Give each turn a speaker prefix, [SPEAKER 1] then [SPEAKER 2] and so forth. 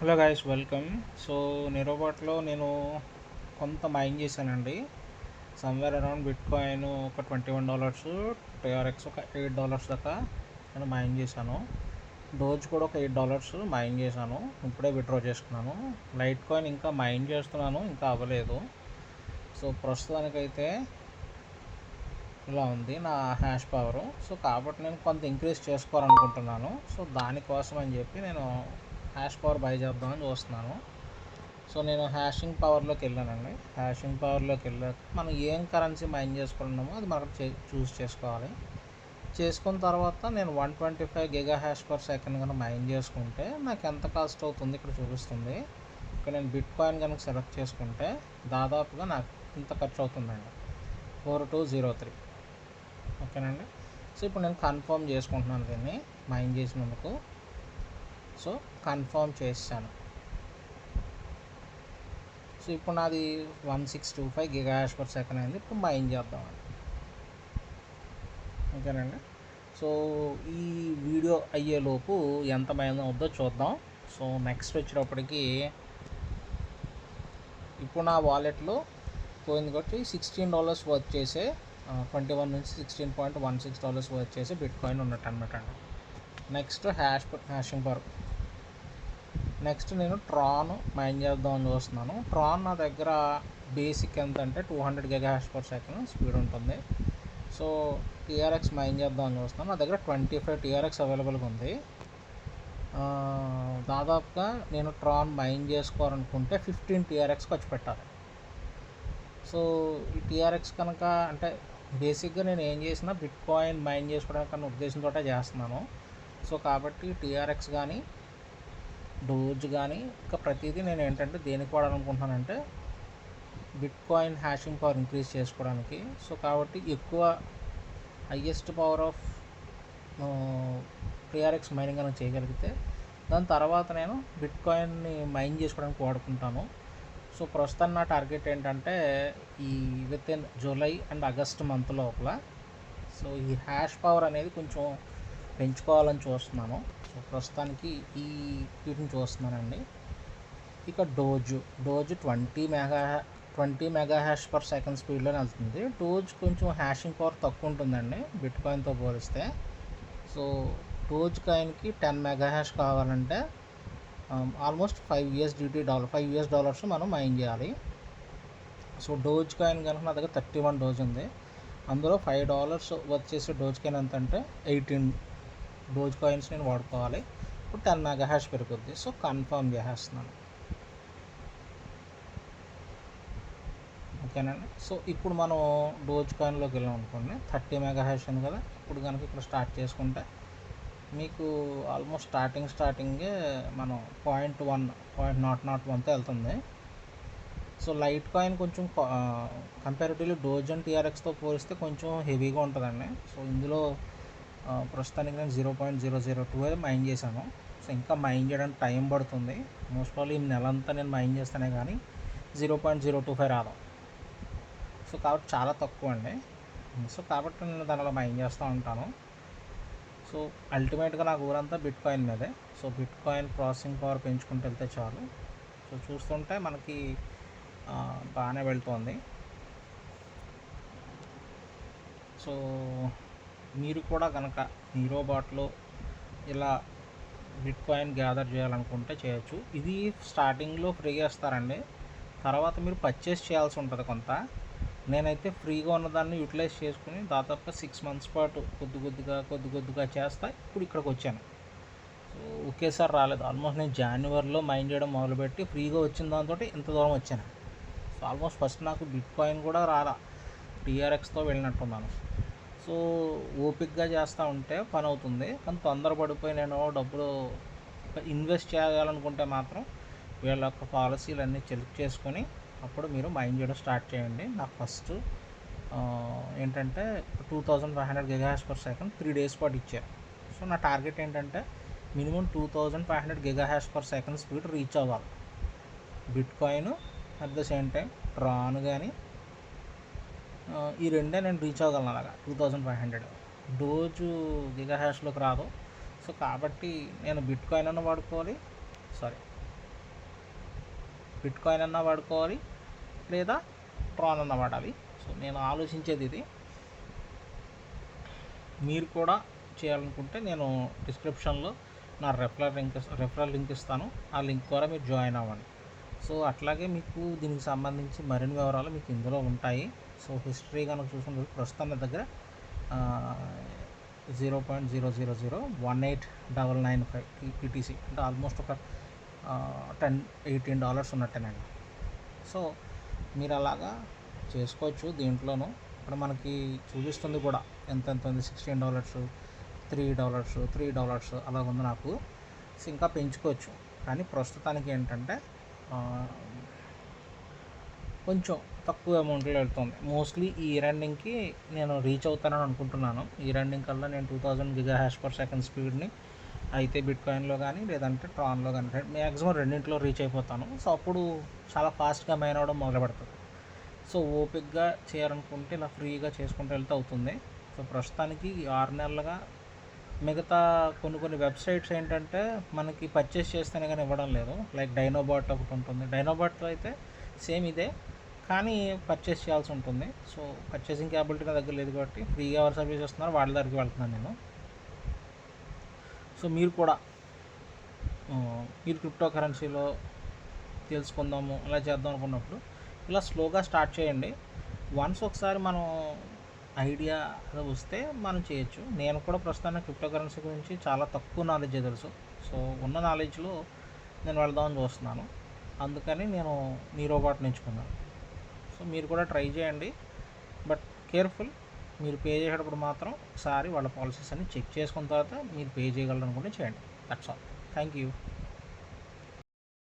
[SPEAKER 1] Hello guys welcome so నిరోబాట్లో నేను కొంత మైన్ చేశానండి. సమ్వేర్ అరౌండ్ బిట్ కాయిన్ ఒక ట్వంటీ వన్ డాలర్స్ టీఆర్ఎక్స్ ఒక ఎయిట్ డాలర్స్ దాకా నేను మైన్ చేశాను. డోజ్ కూడా ఒక ఎయిట్ డాలర్స్ మైన్ చేశాను. ఇప్పుడే విత్డ్రా చేసుకున్నాను. లైట్ కాయిన్ ఇంకా మైన్ చేస్తున్నాను ఇంకా అవ్వలేదు. సో ప్రస్తుతానికైతే ఇలా ఉంది నా హ్యాష్ పవర్ సో కాబట్టి నేను కొంత ఇంక్రీజ్ చేసుకోవాలనుకుంటున్నాను. సో దానికోసం అని చెప్పి నేను హ్యాష్ పవర్ బై చేద్దామని చూస్తున్నాను. సో నేను హ్యాషింగ్ పవర్లోకి వెళ్ళానండి. హ్యాషింగ్ పవర్లోకి వెళ్ళాక మనం ఏం కరెన్సీ మైన్ చేసుకున్నామో అది మనం చూస్ చేసుకోవాలి. చేసుకున్న తర్వాత నేను one twenty five giga hash per second కనుక మైన్ చేసుకుంటే నాకు ఎంత కాస్ట్ అవుతుంది ఇక్కడ చూపిస్తుంది. ఇక్కడ నేను బిట్ కాయిన్ కనుక సెలెక్ట్ చేసుకుంటే దాదాపుగా నాకు ఇంత ఖర్చు అవుతుందండి. ఫోర్ టూ జీరో త్రీ ఓకేనండి? సో ఇప్పుడు నేను కన్ఫర్మ్ చేసుకుంటున్నాను దీన్ని మైన్ చేసినందుకు. సో కన్ఫర్మ్ చేశాను సో ఇప్పుడు నాది one six two five giga per second అయింది. ఇప్పుడు మైన్ చేద్దామండి. ఓకేనండి? సో ఈ వీడియో అయ్యేలోపు ఎంత మైన్ అవుద్దో చూద్దాం. సో నెక్స్ట్ వచ్చేటప్పటికి ఇప్పుడు నా వాలెట్లో పోయింది కాబట్టి సిక్స్టీన్ డాలర్స్ వర్క్ చేసే ట్వంటీ వన్ నుంచి sixteen point one six dollars work చేసే బిట్ కాయిన్ ఉన్నట్టు అనమాట అండి. Next hash hashing per next నేను ట్రాన్ మైన్ చేద్దామని చూస్తున్నాను. ట్రాన్ నా దగ్గర బేసిక్ ఎంత అంటే two hundred giga hash per second speed ఉంటుంది. సో టీఆర్ఎక్స్ మైన్ చేద్దామని చూస్తున్నాను. నా దగ్గర ట్వంటీ ఫైవ్ టీఆర్ఎక్స్ అవైలబుల్గా ఉంది. దాదాపుగా నేను ట్రాన్ మైన్ చేసుకోవాలనుకుంటే ఫిఫ్టీన్ టీఆర్ఎక్స్ ఖర్చు పెట్టాలి. సో ఈ టీఆర్ఎక్స్ కనుక అంటే బేసిక్గా నేను ఏం చేసినా బిట్ కాయిన్ మైన్ చేసుకోవడానికి అన్న ఉద్దేశంతో చేస్తున్నాను. సో కాబట్టి టీఆర్ఎక్స్ కానీ డోజ్ కానీ ఇంకా ప్రతిదీ నేను ఏంటంటే దేనికి వాడాలనుకుంటున్నానంటే bitcoin hashing power increase చేసుకోవడానికి. సో కాబట్టి ఎక్కువ highest power of TRX mining కనుక చేయగలిగితే దాని తర్వాత నేను బిట్ కాయిన్ని మైన్ చేసుకోవడానికి వాడుకుంటాను. సో ప్రస్తుతం నా టార్గెట్ ఏంటంటే ఈ within July and August month లోపల సో ఈ హ్యాష్ పవర్ అనేది కొంచెం పెంచుకోవాలని చూస్తున్నాను. సో ప్రస్తుతానికి ఈ వీటిని చూస్తున్నానండి. ఇక Doge Doge twenty mega twenty mega hash per second స్పీడ్లోనే వెళ్తుంది. డోజ్ కొంచెం హ్యాషింగ్ పవర్ తక్కువ ఉంటుందండి బిట్ కాయిన్తో పోలిస్తే. సో డోజ్ కాయిన్కి టెన్ మెగా హ్యాష్ కావాలంటే um, almost five years duty dollar five years dollars మనం మైన్ చేయాలి. సో డోజ్ కాయిన్ కనుక నా దగ్గర థర్టీ వన్ డోజ్ ఉంది. అందులో ఫైవ్ డాలర్స్ వచ్చేసి డోజ్ కాయిన్ ఎంత అంటే ఎయిటీన్ డోజ్ కాయిన్స్ నేను వాడుకోవాలి. ఇప్పుడు టెన్ మెగా హ్యాష్ పెరుగుద్ది. సో కన్ఫర్మ్ చేసేస్తున్నాను. ఓకేనండి సో ఇప్పుడు మనం డోజ్ కాయిన్లోకి వెళ్ళాం అనుకోండి. థర్టీ మెగా హ్యాష్ ఉంది కదా. ఇప్పుడు కనుక ఇక్కడ స్టార్ట్ చేసుకుంటే మీకు ఆల్మోస్ట్ స్టార్టింగ్ స్టార్టింగే మనం point one point nought nought వన్తో వెళ్తుంది. సో లైట్ కాయిన్ కొంచెం కంపారిటివ్లీ డోజ్ అండ్ టీఆర్ఎక్స్తో పోలిస్తే కొంచెం హెవీగా ఉంటుందండి. సో ఇందులో ప్రస్తుతానికి నేను zero point zero zero two mine చేశాను. సో ఇంకా మైన్ చేయడానికి టైం పడుతుంది. మోస్ట్ ఆల్ ఈ నెల అంతా నేను మైన్ చేస్తానే కానీ zero point zero two five రాదాం. So కాబట్టి చాలా తక్కువ అండి. సో కాబట్టి నేను దానిలో మైన్ చేస్తూ ఉంటాను. సో అల్టిమేట్గా నాకు ఊరంతా బిట్ కాయిన్ మీదే. So bitcoin processing power పెంచుకుంటూ వెళ్తే చాలు. సో చూస్తుంటే మనకి బాగానే వెళ్తుంది. సో మీరు కూడా కనుక జీరోబాట్లో ఇలా బిట్ కాయిన్ గ్యాదర్ చేయాలనుకుంటే చేయొచ్చు. ఇది స్టార్టింగ్లో ఫ్రీగా ఇస్తారండి తర్వాత మీరు పర్చేస్ చేయాల్సి ఉంటుంది కొంత. నేనైతే ఫ్రీగా ఉన్నదాన్ని యూటిలైజ్ చేసుకుని దాదాపుగా సిక్స్ మంత్స్ పాటు కొద్ది కొద్దిగా కొద్ది కొద్దిగా చేస్తా. ఇప్పుడు ఇక్కడికి వచ్చాను. సో ఒకేసారి రాలేదు. ఆల్మోస్ట్ నేను జనవరిలో మైండ్ చేయడం మొదలుపెట్టి ఫ్రీగా వచ్చిన దాంతో ఇంత దూరం వచ్చాను. సో ఆల్మోస్ట్ ఫస్ట్ నాకు బిట్ కాయిన్ కూడా రాలా. టీఆర్ఎక్స్తో వెళ్ళినట్టున్నాను. సో ఓపిక్గా చేస్తూ ఉంటే పని అవుతుంది కానీ తొందర పడిపోయి నేను డబ్బులు ఇన్వెస్ట్ చేయాలనుకుంటే మాత్రం వీళ్ళ యొక్క పాలసీలు అన్నీ చెక్ చేసుకొని అప్పుడు మీరు మైండ్ చేయడం స్టార్ట్ చేయండి. నాకు ఫస్ట్ ఏంటంటే two thousand five hundred giga per second three days పాటు ఇచ్చారు. సో నా టార్గెట్ ఏంటంటే minimum two thousand five hundred giga hash per second speed reach అవ్వాలి. Bitcoin at the same time Tron కానీ ఈ రెండే నేను రీచ్ అవ్వగలను అలాగా two thousand five hundred Doge giga హ్యాష్లోకి రాదు. సో కాబట్టి నేను బిట్ కాయిన్ అన్న వాడుకోవాలి. సారీ బిట్ కాయిన్ అన్నా వాడుకోవాలి. లేదా ట్రాన్ అన్నా వాడాలి. సో నేను ఆలోచించేది ఇది. మీరు కూడా చేయాలనుకుంటే నేను డిస్క్రిప్షన్లో నా రెఫరల్ లింక్ రెఫరల్ లింక్ ఇస్తాను. ఆ లింక్ ద్వారా మీరు జాయిన్ అవ్వండి. సో అట్లాగే మీకు దీనికి సంబంధించి మరిన్ని వివరాలు మీకు ఇందులో ఉంటాయి. సో హిస్టరీ కనుక చూసుకుంటే ప్రస్తుతం నా దగ్గర zero point zero zero zero one eight double nine five ETC అంటే ఆల్మోస్ట్ ఒక టెన్ ఎయిటీన్ డాలర్స్ ఉన్నట్టేనండి. సో మీరు అలాగా చేసుకోవచ్చు దీంట్లోనూ. ఇప్పుడు మనకి చూపిస్తుంది కూడా ఎంత ఎంత ఉంది? Sixteen dollars three dollars three dollars అలా ఉంది నాకు. ఇంకా పెంచుకోవచ్చు. కానీ ప్రస్తుతానికి ఏంటంటే కొంచెం తక్కువ అమౌంట్లో వెళ్తుంది. మోస్ట్లీ ఈ రెండింగ్కి నేను రీచ్ అవుతానని అనుకుంటున్నాను. ఈ రెండింగ్ కల్లా నేను two thousand giga hash per second స్పీడ్ని అయితే బిట్ కాయిన్లో కానీ లేదంటే ట్రాన్లో కానీ మ్యాక్సిమం రెండింటిలో రీచ్ అయిపోతాను. సో అప్పుడు చాలా ఫాస్ట్గా మైన్ అవడం మొదలు పెడుతుంది సో ఓపిక్గా చేయాలనుకుంటే ఇలా ఫ్రీగా చేసుకుంటూ వెళ్తే అవుతుంది. సో ప్రస్తుతానికి ఈ ఆరు నెలలుగా మిగతా కొన్ని కొన్ని వెబ్సైట్స్ ఏంటంటే మనకి పర్చేస్ చేస్తేనే కానీ ఇవ్వడం లేదు. లైక్ డైనోబాట్ ఒకటి ఉంటుంది. డైనోబాట్లో అయితే సేమ్ ఇదే. కానీ పర్చేస్ చేయాల్సి ఉంటుంది. సో పర్చేసింగ్ క్యాబిలిటీ నా దగ్గర లేదు కాబట్టి ఫ్రీగా ఎవరు సర్వీస్ ఇస్తున్నారు వాళ్ళ దగ్గరికి వెళ్తున్నాను నేను. సో మీరు కూడా మీరు క్రిప్టో కరెన్సీలో తెలుసుకుందాము అలా చేద్దాం అనుకున్నప్పుడు ఇలా స్లోగా స్టార్ట్ చేయండి. వన్స్ ఒకసారి మనం ఐడియా అది వస్తే మనం చేయొచ్చు. నేను కూడా ప్రస్తుతానికి క్రిప్టో కరెన్సీ గురించి చాలా తక్కువ నాలెడ్జ్ తెలుసు. సో ఉన్న నాలెడ్జ్లో నేను వెళ్దామని చూస్తున్నాను. అందుకని నేను నీ రోబాట్ ఎంచుకున్నాను సో మీరు కూడా ట్రై చేయండి. బట్ కేర్ఫుల్ మీరు పే చేసేటప్పుడు మాత్రం ఒకసారి వాళ్ళ పాలసీస్ అన్ని చెక్ చేసుకున్న తర్వాత మీరు పే చేయగలరు అనుకుంటే చేయండి. That's all thank you